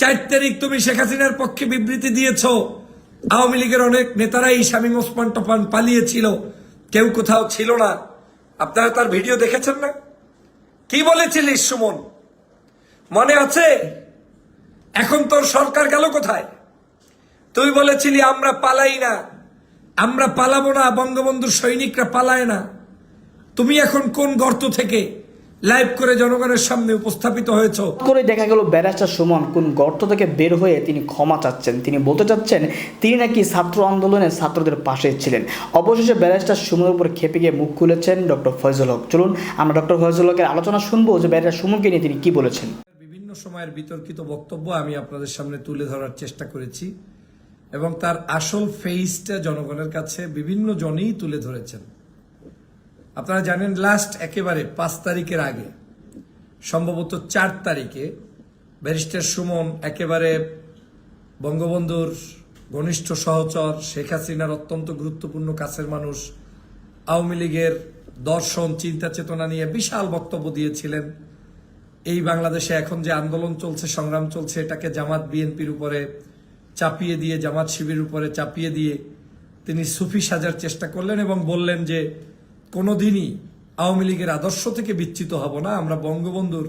চার তারিখ তুমি শেখ হাসিনার পক্ষে বিবৃতি দিয়েছ। আওয়ামী লীগের অনেক নেতারাই শামীম ওসমান টপান পালিয়েছিল। কেউ কোথাও ছিল না। আপনারা তার ভিডিও দেখেছেন না? কি বলেছিলিস সুমন? মনে আছে? এখন তোর সরকার গেল কোথায়? তুই বলেছিলি, আমরা পালাই না। আমরা পালাবো না। বঙ্গবন্ধুর সৈনিকরা পালায় না। তুমি এখন কোন গর্ত থেকে লাইভ করে জনগণের সামনে উপস্থাপিত হয়েছে। করে দেখা গেল ব্যারিস্টার সুমন কোন গর্ত থেকে বের হয়ে তিনি ক্ষমা চাচ্ছেন। তিনি বলতে চাচ্ছেন তিনি নাকি ছাত্র আন্দোলনে ছাত্রদের পাশে ছিলেন। অবশেষে ব্যারিস্টার সুমনের উপর খেপে গিয়ে মুখ খুলেছেন ডক্টর ফয়জুল হক। চলুন আমরা ডক্টর ফয়জুল হকের আলোচনা শুনব যে ব্যারিস্টার সুমনকে নিয়ে তিনি কি বলেছেন। বিভিন্ন সময়ের বিতর্কিত বক্তব্য আমি আপনাদের সামনে তুলে ধরার চেষ্টা করেছি এবং তার আসল ফেইসটা জনগণের কাছে বিভিন্ন জনই তুলে ধরেছেন। আপনারা জানেন লাস্ট একেবারে পাঁচ তারিখের আগে, সম্ভবত চার তারিখে ব্যারিস্টার সুমন একেবারে বঙ্গবন্ধুর ঘনিষ্ঠ সহচর শেখ হাসিনার অত্যন্ত গুরুত্বপূর্ণ কাছের মানুষ, আওয়ামী লীগের দর্শন, চিন্তা, চেতনা নিয়ে বিশাল বক্তব্য দিয়েছিলেন। এই বাংলাদেশে এখন যে আন্দোলন চলছে, সংগ্রাম চলছে, এটাকে জামাত বিএনপির উপরে চাপিয়ে দিয়ে, জামাত শিবির উপরে চাপিয়ে দিয়ে তিনি সুফি সাজার চেষ্টা করলেন এবং বললেন যে কোনোদিনই আওয়ামী লীগের আদর্শ থেকে বিচ্যুত হব না, আমরা বঙ্গবন্ধুর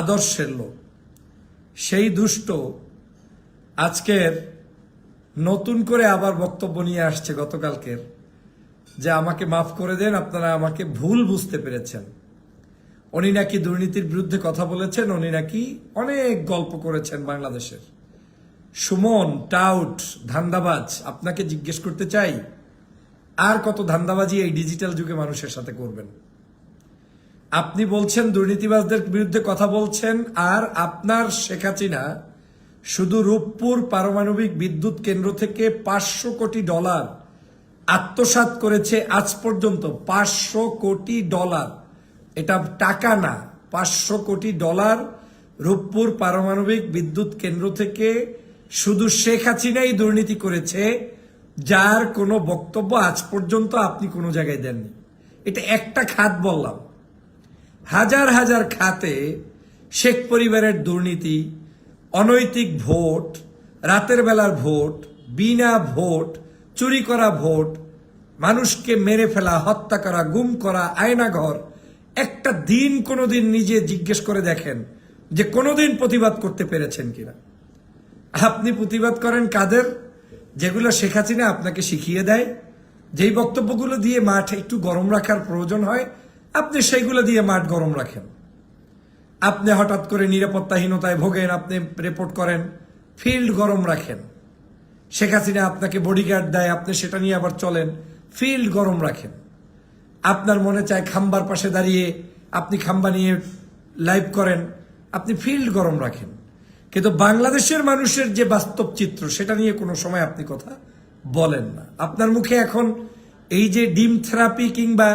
আদর্শের লোক। সেই দুষ্ট আজকের নতুন করে আবার বক্তব্য নিয়ে আসছে গতকালকের, যে আমাকে মাফ করে দেন, আপনারা আমাকে ভুল বুঝতে পেরেছেন। উনি নাকি দুর্নীতির বিরুদ্ধে কথা বলেছেন, উনি নাকি অনেক গল্প করেছেন বাংলাদেশের। সুমন, টাউট, ধান্দাবাজ, আপনাকে জিজ্ঞেস করতে চাই আর কত ধান্দাবাজি এই ডিজিটাল যুগে মানুষের সাথে করবেন। আপনি বলছেন, দুর্নীতিবাজদের বিরুদ্ধে কথা বলছেন, আর আপনার শেখ হাসিনা শুধু রূপপুর পারমাণবিক বিদ্যুৎ কেন্দ্র থেকে পাঁচশো কোটি ডলার আত্মসাৎ করেছে আজ পর্যন্ত। পাঁচশো কোটি ডলার। এটা টাকা না, পাঁচশো কোটি ডলার রূপপুর পারমাণবিক বিদ্যুৎ কেন্দ্র থেকে শুধু শেখ হাসিনাই দুর্নীতি করেছে যার কোনো বক্তব্য আজ পর্যন্ত আপনি কোনো জায়গায় দেননি। এটা একটা খাত বললাম। হাজার হাজার খাতে শেখ পরিবারের দুর্নীতি, অনৈতিক ভোট, রাতের বেলার ভোট, বিনা ভোট, চুরি করা ভোট, মানুষকে মেরে ফেলা, হত্যা করা, গুম করা, আয়নাঘর, একটা দিন কোনো দিন নিজে জিজ্ঞেস করে দেখেন যে কোনোদিন প্রতিবাদ করতে পেরেছেন কিনা। আপনি প্রতিবাদ করেন কাদের? যেগুলো শেখ হাসিনা আপনাকে শিখিয়ে দেয়, যেই বক্তব্যগুলো দিয়ে মাঠ একটু গরম রাখার প্রয়োজন হয়, আপনি সেইগুলো দিয়ে মাঠ গরম রাখেন। আপনি হঠাৎ করে নিরাপত্তাহীনতায় ভোগেন, আপনি রিপোর্ট করেন ফিল্ড গরম রাখেন। শেখ আপনাকে বডিগার্ড দেয়, আপনি সেটা নিয়ে আবার চলেন ফিল্ড গরম রাখেন। আপনার মনে চায় খাম্বার পাশে দাঁড়িয়ে আপনি খাম্বা নিয়ে লাইভ করেন, আপনি ফিল্ড গরম রাখেন। কিন্তু বাংলাদেশের মানুষের যে বাস্তব চিত্র, সেটা নিয়ে কোনো সময় আপনি কথা বলেন না। আপনার মুখে এখন এই যে ডিম থেরাপি কিংবা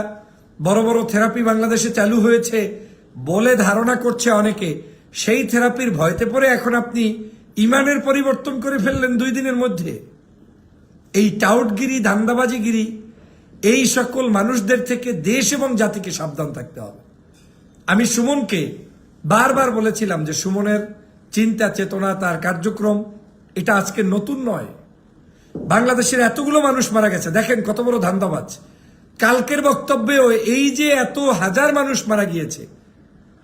বড় বড় থেরাপি বাংলাদেশে চালু হয়েছে বলে ধারণা করছে অনেকে, সেই থেরাপির ভয়তে পড়ে এখন আপনি ইমানের পরিবর্তন করে ফেললেন দুই দিনের মধ্যে। এই টাউটগিরি, ধান্দাবাজিগিরি, এই সকল মানুষদের থেকে দেশ এবং জাতিকে সাবধান থাকতে হবে। আমি সুমনকে বারবার বলেছিলাম যে সুমনের চিন্তা, চেতনা, তার কার্যক্রম, এটা আজকে নতুন নয়। বাংলাদেশের এতগুলো মানুষ মারা গেছে। দেখেন কত বড় ধান্দাবাজ। কালকের বক্তব্যেও এই যে এত হাজার মানুষ মারা গিয়েছে,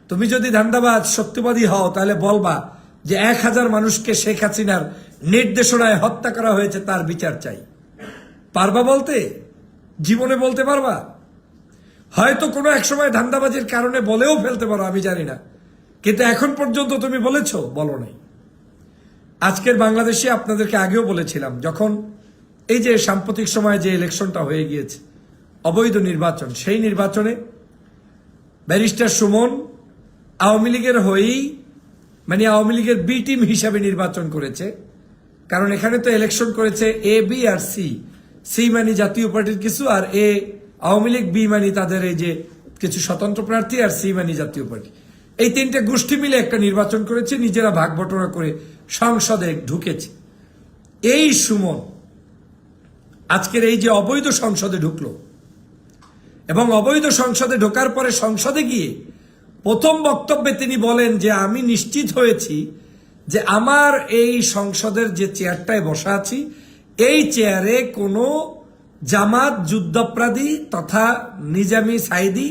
তুমি যদি ধান্দাবাজ, সত্যবাদী হও, তাহলে বলবা যে এক হাজার মানুষকে শেখ হাসিনার নির্দেশনায় হত্যা করা হয়েছে, তার বিচার চাই। পারবা বলতে? জীবনে বলতে পারবা? হয়তো কোনো এক সময় ধান্দাবাজির কারণে বলেও ফেলতে পারো, আমি জানি না। কিন্তু এখন পর্যন্ত তুমি বলেছ, বলো নাই। আজকের বাংলাদেশে আপনাদেরকে আগেও বলেছিলাম, যখন এই যে সাম্প্রতিক সময়ে যে ইলেকশনটা হয়ে গিয়েছে, অবৈধ নির্বাচন, সেই নির্বাচনে ব্যারিস্টার সুমন আওয়ামী লীগের হয়েই মানে আওয়ামী লীগের বি টিম হিসাবে নির্বাচন করেছে। কারণ এখানে তো ইলেকশন করেছে এ, বি আর সি। সি মানে জাতীয় পার্টির কিছু আর এ, আওয়ামী লীগ, বি মানে তাদের এই যে কিছু স্বতন্ত্র প্রার্থী আর সি মানে জাতীয় পার্টি। এই তিনটে গোষ্ঠী মিলে একটা নির্বাচন করেছে, নিজেরা ভাগ বটনা করে সংসদে ঢুকেছে। এই সুমন আজকের এই যে অবৈধ সংসদে ঢুকলো এবং অবৈধ সংসদে ঢোকার পরে সংসদে গিয়ে প্রথম বক্তব্যে তিনি বলেন যে আমি নিশ্চিত হয়েছি যে আমার এই সংসদের যে চেয়ারটায় বসা আছি, এই চেয়ারে কোনো জামাত, যুদ্ধাপরাধী তথা নিজামি সাইদি,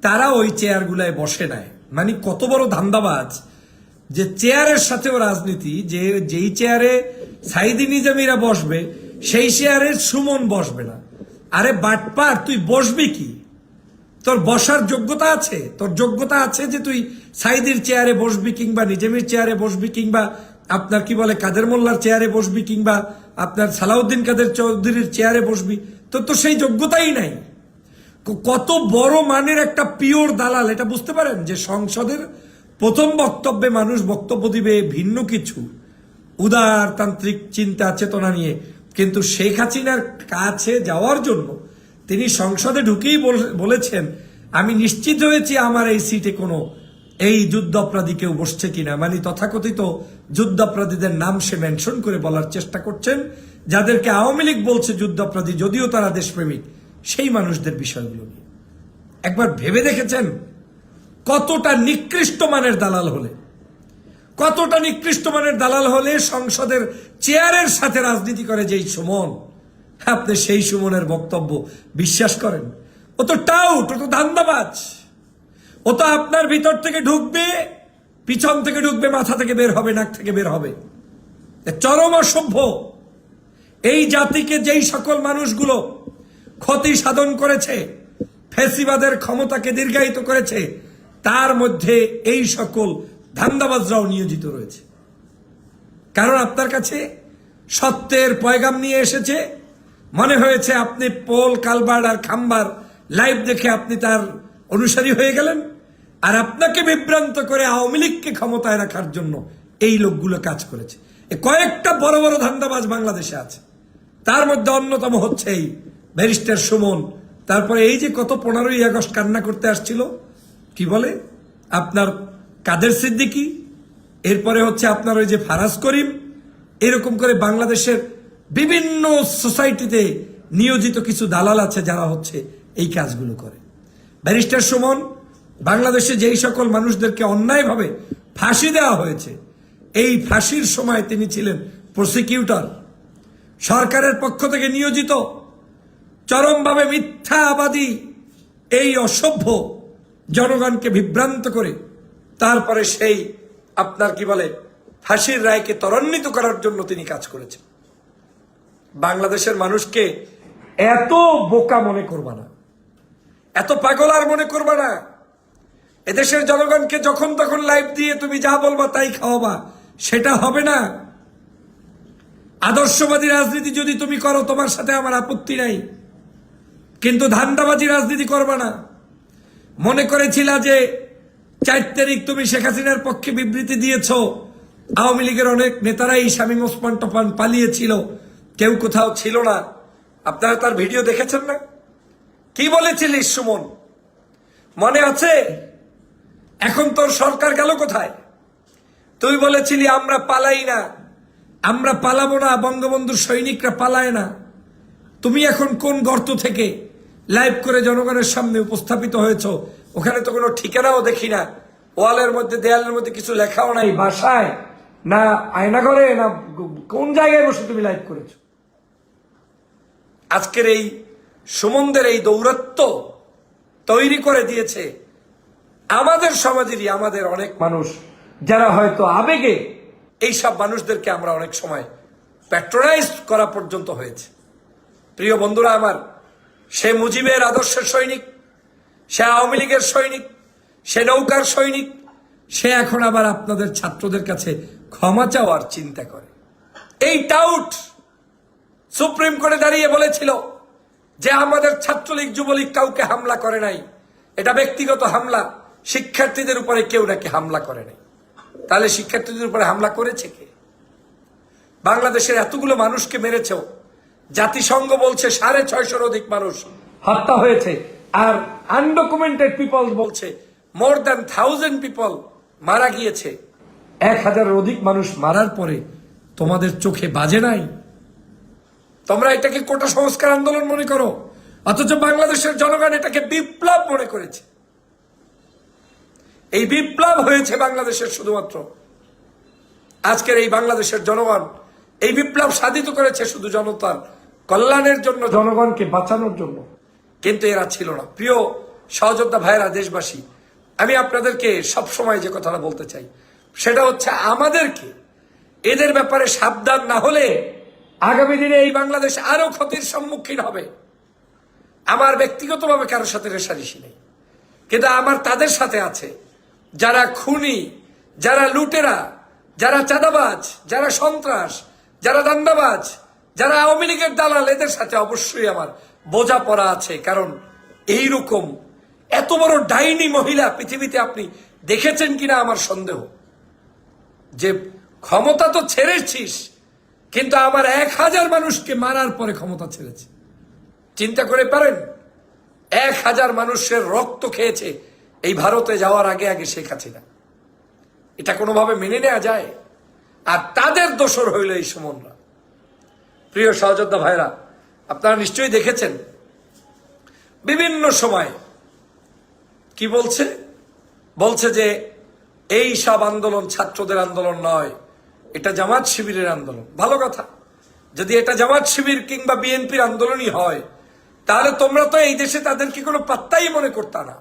তারা ওই চেয়ারগুলায় বসে নাই। মানে কত বড় ধান্দাবাজ যে চেয়ারের সাথেও রাজনীতি, যে যেই চেয়ারে সাইদি নিজামিরা বসবে, সেই চেয়ারে সুমন বসবে না। আরে বাটপার, তুই বসবি কি? তোর বসার যোগ্যতা আছে? তোর যোগ্যতা আছে যে তুই সাইদির চেয়ারে বসবি কিংবা নিজামির চেয়ারে বসবি কিংবা আপনার কি বলে কাদের মোল্লার চেয়ারে বসবি কিংবা আপনার সালাউদ্দিন কাদের চৌধুরীর চেয়ারে বসবি? তোর তো সেই যোগ্যতাই নাই। কত বড় মানের একটা পিওর দালাল, এটা বুঝতে পারেন? যে সংসদের প্রথম বক্তব্যে মানুষ বক্তব্য দিবে ভিন্ন কিছু। উদারতান্ত্রিক চিন্তা, চেতনা নিয়ে। কিন্তু শেখ হাসিনার কাছে যাওয়ার জন্য তিনি সংসদে ঢুকেই বল- বলেছেন, আমি নিশ্চিত হয়েছি আমার এই সিটে কোনো, এই যুদ্ধাপরাধী কেউ বসছে কিনা। মানে তথাকথিত যুদ্ধাপরাধীদের নাম সে মেনশন করে বলার চেষ্টা করছেন, যাদেরকে আওয়ামী লীগ বলছে যুদ্ধাপরাধী, যদিও তারা দেশপ্রেমিক। সেই মানুষদের বিষয়গুলো নিয়ে। একবার ভেবে দেখেছেন? কতটা নিকৃষ্ট মানের দালাল হলে? কতটা নিকৃষ্ট মানের দালাল হলে সংসদের চেয়ারের সাথে রাজনীতি করে যেই সুমন? আপনি সেই সুমনের বক্তব্য বিশ্বাস করেন? ও তো টাউট, ও তো ধান্দাবাজ। ও তো আপনার ভিতর থেকে ঢুকবে, পিছন থেকে ঢুকবে, মাথা থেকে বের হবে, নাক থেকে বের হবে। চরম অসভ্য। এই জাতিকে যেই সকল মানুষগুলো ক্ষতি সাধন করেছে, ফেসিবাদের ক্ষমতাকে দীর্ঘায়িত করেছে, তার মধ্যে এই সকল ধান্দাবাজরাও নিয়োজিত রয়েছে। কারণ আপনার কাছে সত্যের পয়গাম নিয়ে এসেছে, মনে হয়েছে আপনি পোল কালবার আর খাম্বার লাইভ দেখে আপনি তার অনুসারী হয়ে গেলেন, আর আপনাকে বিভ্রান্ত করে আওয়ামী লীগকে ক্ষমতায় রাখার জন্য এই লোকগুলো কাজ করেছে। কয়েকটা বড় বড় ধান্দাবাজ বাংলাদেশে আছে। তার মধ্যে অন্যতম হচ্ছে এই ব্যারিস্টার সুমন, তারপরে এই যে কত পনেরোই আগস্ট কান্না করতে আসছিল, কি বলে? আপনার কাদের সিদ্দিকি, এরপরে হচ্ছে আপনার ওই যে ফারাজ করিম, এরকম করে বাংলাদেশের বিভিন্ন সোসাইটিতে নিয়োজিত কিছু দালাল আছে যারা হচ্ছে এই কাজগুলো করে। ব্যারিস্টার সুমন, বাংলাদেশে যেই সকল মানুষদেরকে অন্যায়ভাবে ফাঁসি দেওয়া হয়েছে, এই ফাঁসির সময় তিনি ছিলেন প্রসিকিউটর সরকারের পক্ষ থেকে নিয়োজিত চরমভাবে মিথ্যাবাদী, এই অসভ্য জনগণকে বিভ্রান্ত করে, তারপরে সেই আপনার কি বলে, ফাঁসির রায়কে ত্বরান্বিত করার জন্য তিনি কাজ করেছেন। বাংলাদেশের মানুষকে এত বোকা মনে করবা না, এত পাগল আর মনে করবা না। এদেশের জনগণকে যখন তখন লাইভ দিয়ে তুমি যা বলবা তাই খাওয়াবা, সেটা হবে না। আদর্শবাদী রাজনীতি যদি তুমি করো, তোমার সাথে আমার আপত্তি নাই। কিন্তু ধান্দাবাজি রাজনীতি করবা না। মনে করেছিলা যে চার তারিখ তুমি শেখ হাসিনার পক্ষে বিবৃতি দিয়েছ। আওয়ামী লীগের অনেক নেতারাই শামীম ওসমান টপান পালিয়েছিল। কেউ কোথাও ছিল না। আপনারা তার ভিডিও দেখেছেন না? কি বলেছিলিস সুমন? মনে আছে? এখন তোর সরকার গেল কোথায়? তুই বলেছিলি, আমরা পালাই না। আমরা পালাবো না। বঙ্গবন্ধুর সৈনিকরা পালায় না। তুমি এখন কোন গর্ত থেকে লাইভ করে জনগণের সামনে উপস্থাপিত হয়েছ। ওখানে তো কোনো ঠিকানাও দেখি না। ওয়ালের মধ্যে, দেয়ালের মধ্যে কিছু লেখাও নাই বাসায়। না আয়নাঘরে, না কোন জায়গায় বসে তুমি লাইভ করেছ? আজকের এই সুমনদের এই দৌরত্ব তৈরি করে দিয়েছে আমাদের সমাজেরই আমাদের অনেক মানুষ যারা হয়তো আবেগে এইসব মানুষদেরকে আমরা অনেক সময় প্যাট্রোনাইজ করা পর্যন্ত হয়েছে। প্রিয় বন্ধুরা আমার সে মুজিবের আদর্শের সৈনিক, সে আওয়ামী লীগের সৈনিক, সে নৌকার সৈনিক, সে এখন আবার আপনাদের ছাত্রদের কাছে ক্ষমা চাওয়ার চিন্তা করে। এই টাউট সুপ্রিম কোর্টে দাঁড়িয়ে বলেছিল যে আমাদের ছাত্রলীগ যুবলীগ কাউকে হামলা করে নাই। এটা ব্যক্তিগত হামলা, শিক্ষার্থীদের উপরে কেউ নাকি হামলা করে নাই। তাহলে শিক্ষার্থীদের উপরে হামলা করেছে কে? বাংলাদেশের এতগুলো মানুষকে মেরেছ জাতিসংঘ বলছে সাড়ে ছয়শোর অধিক মানুষ হত্যা হয়েছে, আর আনডকুমেন্টেড পিপল বলছে মোর দ্যান থাউজেন্ড পিপল মারা গিয়েছে। এক হাজারের অধিক মানুষ মারার পরে তোমাদের চোখে বাজে নাই? তোমরা এটাকে কোটা সংস্কার আন্দোলন মনে করো, অথচ বাংলাদেশের জনগণ এটাকে বিপ্লব মনে করেছে। এই বিপ্লব হয়েছে বাংলাদেশের শুধুমাত্র। আজকের এই বাংলাদেশের জনগণ এই বিপ্লব সাধিত করেছে শুধু জনতার কল্যাণের জন্য জনগণকে বাঁচানোর জন্য। কিন্তু এরা ছিল না। প্রিয় সহযোদ্ধা ভাইরা দেশবাসী আমি আপনাদেরকে সব সময় যে কথাটা বলতে চাই সেটা হচ্ছে আমাদেরকে এদের ব্যাপারে সাবধান না হলে আগামী দিনে এই বাংলাদেশ আরও ক্ষতির সম্মুখীন হবে। আমার ব্যক্তিগতভাবে কারোর সাথে রেশারেশি নেই। কিন্তু আমার তাদের সাথে আছে যারা খুনি যারা লুটেরা যারা চাঁদাবাজ যারা সন্ত্রাস যারা দান্দাবাজ যারা আওয়ামী লীগের দালাল, এদের সাথে অবশ্যই আমার বোঝা পড়া আছে। কারণ এই রকম এত বড় ডাইনি মহিলা পৃথিবীতে আপনি দেখেছেন কিনা আমার সন্দেহ। যে ক্ষমতা তো ছেড়েছিস, কিন্তু আমার এক হাজার মানুষকে মারার পরে ক্ষমতা ছেড়েছে। চিন্তা করে পারেন, এক হাজার মানুষের রক্ত খেয়েছে এই ভারতে যাওয়ার আগে আগে শেখ হাসিনা। এটা কোনোভাবে মেনে নেওয়া যায়? আর তাদের দোষর হইল এই সুমনরা। প্রিয় সহযোদ্ধা ভাইরা, আপনারা নিশ্চয়ই দেখেছেন, বিভিন্ন সময় কি বলছে? বলছে যে এই সব আন্দোলন ছাত্রদের আন্দোলন নয়, এটা জামাত শিবিরের আন্দোলন। ভালো কথা। যদি এটা জামাত শিবির কিংবা বিএনপির আন্দোলনই হয়, তাহলে তোমরা তো এই দেশে তাদেরকে কোনো পাত্তাই মনে করতা না।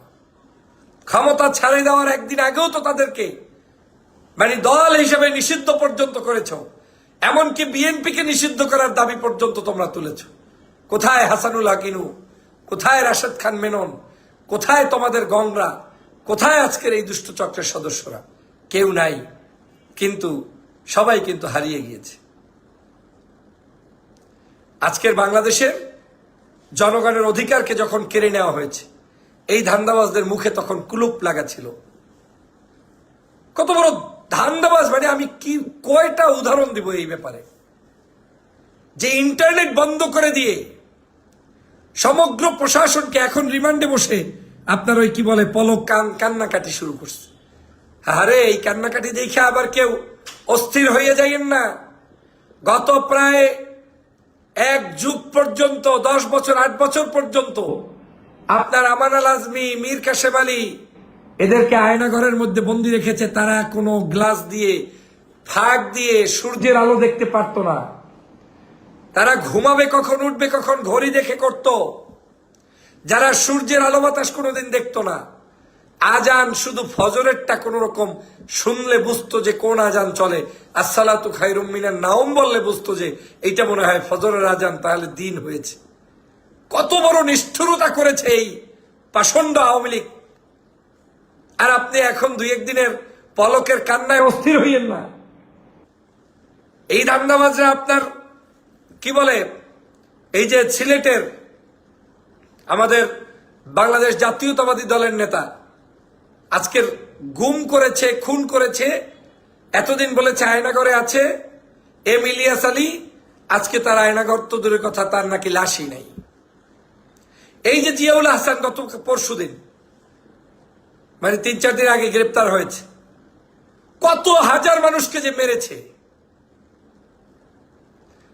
ক্ষমতা ছাড়ে দেওয়ার একদিন আগেও তো তাদেরকে মানে দল হিসেবে নিষিদ্ধ পর্যন্ত করেছ। এমনকি বিএনপিকে নিষিদ্ধ করার দাবি পর্যন্ত তোমরা তুলেছ। কোথায় হাসানুল হাকিনু? কোথায় রাশেদ খান মেনন? কোথায় তোমাদের গংরা? কোথায় আজকের এই দুষ্ট চক্রের সদস্যরা? কেউ নাই। কিন্তু সবাই কিন্তু হারিয়ে গিয়েছে। আজকের বাংলাদেশের জনগণের অধিকারকে যখন কেড়ে নেওয়া হয়েছে, এই ধান্দাবাজদের মুখে তখন কুলুপ লাগা ছিল। কত বড় ধান্দাবাজ মানে আমি কি, কয়টা উদাহরণ দিব এই ব্যাপারে? যে ইন্টারনেট বন্ধ করে দিয়ে সমগ্র প্রশাসনকে এখন রিমান্ডে বসে আপনার ওই কি বলে পলক কান, কান্নাকাটি শুরু করছে। আরে, এই কান্নাকাটি দেখে আবার কেউ অস্থির হয়ে যাইয়েন না। গত প্রায় এক যুগ পর্যন্ত, দশ বছর, আট বছর পর্যন্ত আপনার আমান আল আজমি, মীর কাশেম আলী এদেরকে আয়নাঘরের মধ্যে বন্দি রেখেছে, তারা কোনো গ্লাস দিয়ে, ফাঁক দিয়ে সূর্যের আলো দেখতে পারতো না। তারা ঘুমাবে কখন, উঠবে কখন, ঘড়ি দেখে করত। যারা সূর্যের আলো বাতাস কোনোদিন দেখতো না। আজান শুধু ফজরেরটা কোন রকম শুনলে বুঝতো যে কোন আজান চলে। আসসালাতু খাইরুম মিনার নাওম বললে বুঝতো যে এইটা মনে হয় ফজরের আজান, তাহলে দিন হয়েছে। কত বড় নিষ্ঠুরতা করেছে এই পাষণ্ড আওয়ামী লীগ। আর আপনি এখন দুই একদিনের পলকের কান্নায় অস্থির হইয়েন না। এই ধান্দাবাজরা আপনার, কি বলে, এই যে সিলেটের আমাদের বাংলাদেশ জাতীয়তাবাদী দলের নেতা, আজকের গুম করেছে, খুন করেছে, এতদিন বলেছে আয়নাগরে আছে, এম ইলিয়াস আলী, আজকে তার আয়নাগর তো দূরের কথা, তার নাকি লাশই নাই। এই যে জিয়াউল হাসান গত পরশু দিন মানে তিন, চার দিন আগে গ্রেপ্তার হয়েছে। কত হাজার মানুষকে যে মেরেছে।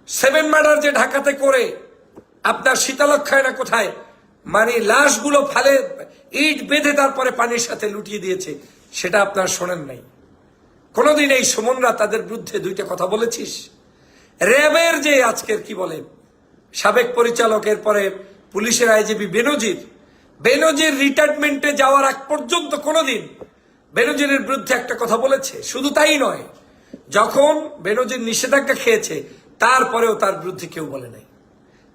সেভেন মার্ডার যে ঢাকাতে করে, আপনার শীতলক্ষায় না কোথায় মানে লাশগুলো ফালে ইট বেঁধে তারপরে পানির সাথে লুটিয়ে দিয়েছে, সেটা আপনার শোনেন নাই। কোনোদিন এই সুমনরা তাদের বিরুদ্ধে দুইটা কথা বলেছিস? র্যাবের যে আজকের কি বলে, সাবেক পরিচালকের পরে পুলিশের আইজিবি বেনজির বেনজির রিটায়ারমেন্টে যাওয়ার আগ পর্যন্ত কোনোদিন বেনজিরের বিরুদ্ধে একটা কথা বলেছে। শুধু তাই নয়, যখন বেনজির নিষেধাজ্ঞা খেয়েছে, তারপরেও তার বিরুদ্ধে কেউ বলে নাই।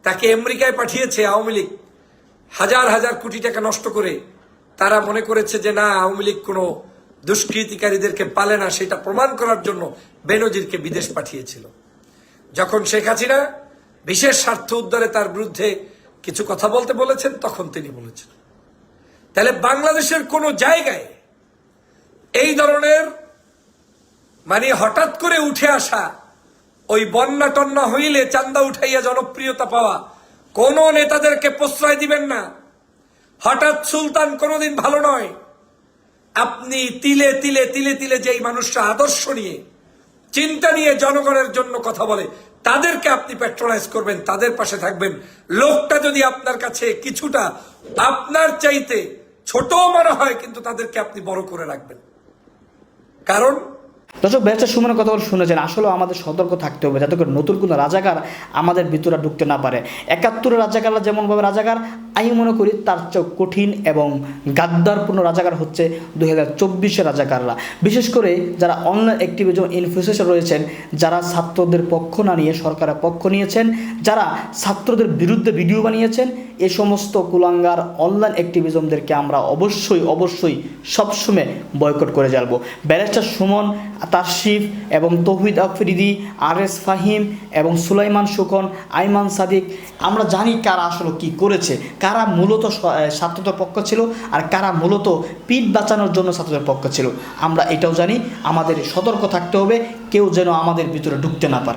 তাকে আমেরিকায় পাঠিয়েছে আওয়ামী লীগ। হাজার হাজার কোটি টাকা নষ্ট করে তারা মনে করেছে যে, না, আওয়ামী লীগ কোনো দুষ্কৃতিকারীদেরকে পালে না, সেটা প্রমাণ করার জন্য বেনজিরকে বিদেশ পাঠিয়েছিল। যখন শেখ হাসিনা বিশেষ স্বার্থ উদ্ধারে তার বিরুদ্ধে কিছু কথা বলতে বলেছেন, তখন তিনি বলেছেন তাহলে বাংলাদেশের কোন জায়গায় এই ধরনের মানে হঠাৎ করে উঠে আসা ওই বন্যা টন্যা হইলে চান্দা উঠাইয়া জনপ্রিয়তা পাওয়া কোন নেতাদেরকে প্রশ্রয় দিবেন না। হঠাৎ সুলতান কোনোদিন ভালো নয়। আপনি তিলে তিলে তিলে তিলে যেই মানুষটা আদর্শ নিয়ে, চিন্তা নিয়ে জনগণের জন্য কথা বলে তাদেরকে আপনি প্যাট্রোলাইজ করবেন, তাদের পাশে থাকবেন। লোকটা যদি আপনার কাছে কিছুটা আপনার চাইতে ছোট মনে হয়, কিন্তু তাদেরকে আপনি বড় করে রাখবেন। কারণ দর্শক ব্যারিস্টার সুমনের কথা শুনেছেন আসলে আমাদের সতর্ক থাকতে হবে যাতে করে নতুন কোনো রাজাকার আমাদের ভিতরে ঢুকতে না পারে। একাত্তরের রাজাকাররা যেমনভাবে রাজাকার আমি মনে করি তার চেয়েও কঠিন এবং গাদ্দারপূর্ণ রাজাকার হচ্ছে দু হাজার চব্বিশের রাজাকাররা। বিশেষ করে যারা অনলাইন অ্যাক্টিভিজম ইনফ্লুয়েন্সার রয়েছেন, যারা ছাত্রদের পক্ষ না নিয়ে সরকারের পক্ষ নিয়েছেন, যারা ছাত্রদের বিরুদ্ধে ভিডিও বানিয়েছেন, এ সমস্ত কুলাঙ্গার অনলাইন অ্যাক্টিভিজমদেরকে আমরা অবশ্যই অবশ্যই সবসময় বয়কট করে যাব। ব্যারিস্টার সুমন তারশিফ এবং তৌহিদ আফরিদি আর এস ফাহিম এবং সুলাইমান সুখন আইমান সাদিক, আমরা জানি কারা আসলে কি করেছে কারা মূলত ছাত্রদের পক্ষ ছিল আর কারা মূলত পিঠ বাঁচানোর জন্য ছাত্রদের পক্ষ ছিল? আমরা এটাও জানি, আমাদের সতর্ক থাকতে হবে, কেউ যেন আমাদের ভিতরে ঢুকতে না পারে।